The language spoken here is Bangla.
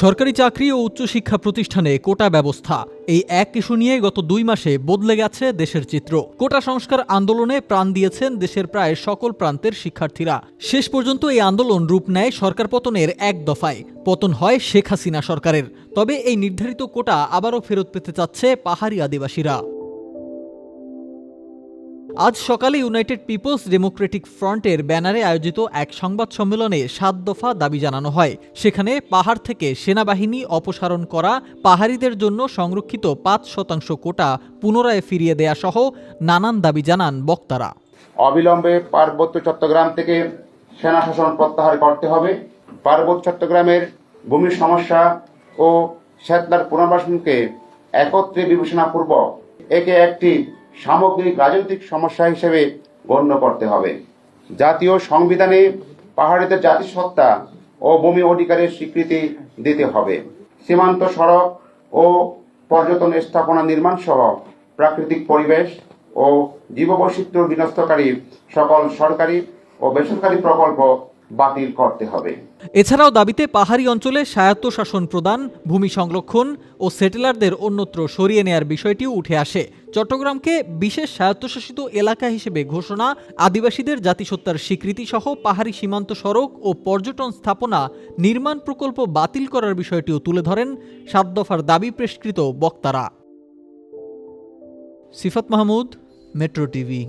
সরকারি চাকরি ও উচ্চশিক্ষা প্রতিষ্ঠানে কোটা ব্যবস্থা। এই এক ইস্যু নিয়ে গত দুই মাসে বদলে গেছে দেশের চিত্র। কোটা সংস্কার আন্দোলনে প্রাণ দিয়েছেন দেশের প্রায় সকল প্রান্তের শিক্ষার্থীরা। শেষ পর্যন্ত এই আন্দোলন রূপ নেয় সরকার পতনের এক দফায়। পতন হয় শেখ হাসিনা সরকারের। তবে এই নির্ধারিত কোটা আবারও ফেরত পেতে চাচ্ছে পাহাড়ি আদিবাসীরা। আজ সকালে ইউনাইটেড পিপলস ডেমোক্রেটিক ফ্রন্টের ব্যানারে আয়োজিত এক সংবাদ সম্মেলনে সাত দফা দাবি জানানো হয়। সেখানে পাহাড় থেকে সেনাবাহিনী অপসারণ করা, পাহাড়িদের জন্য সংরক্ষিত পাঁচ শতাংশ কোটা পুনরায় ফিরিয়ে দেয়া সহ নানান দাবি জানান বক্তারা। অবিলম্বে পার্বত্য চট্টগ্রাম থেকে সেনা শাসন প্রত্যাহার করতে হবে। পার্বত্য চট্টগ্রামের ভূমির সমস্যা ও শ্বেতলার পুনর্বাসনকে একত্রে বিবেচনাপূর্বক একে একটি সামগ্রিক রাজনৈতিক সমস্যা হিসেবে গণ্য করতে হবে। জাতীয় সংবিধানে পাহাড়িদের জাতিসত্তা ও ভূমি অধিকারের স্বীকৃতি দিতে হবে। সীমান্ত সড়ক ও পর্যটন স্থাপনা নির্মাণ সহ প্রাকৃতিক পরিবেশ ও জীববৈচিত্র্য বিনষ্টকারী সকল সরকারি ও বেসরকারি প্রকল্প বাতিল করতে হবে। এছাড়াও দাবিতে পাহাড়ি অঞ্চলে স্বায়ত্তশাসন প্রদান, ভূমি সংরক্ষণ ও সেটেলারদের অন্যত্র সরিয়ে নেয়ার বিষয়টিও উঠে আসে। চট্টগ্রামকে বিশেষ স্বায়ত্তশাসিত এলাকা হিসেবে ঘোষণা, আদিবাসীদের জাতিসত্তার স্বীকৃতি সহ পাহাড়ি সীমান্ত সড়ক ও পর্যটন স্থাপনা নির্মাণ প্রকল্প বাতিল করার বিষয়টিও তুলে ধরেন সাত দফার দাবি প্রেষ্কৃত বক্তারা। Sifat Mahmud, Metro TV.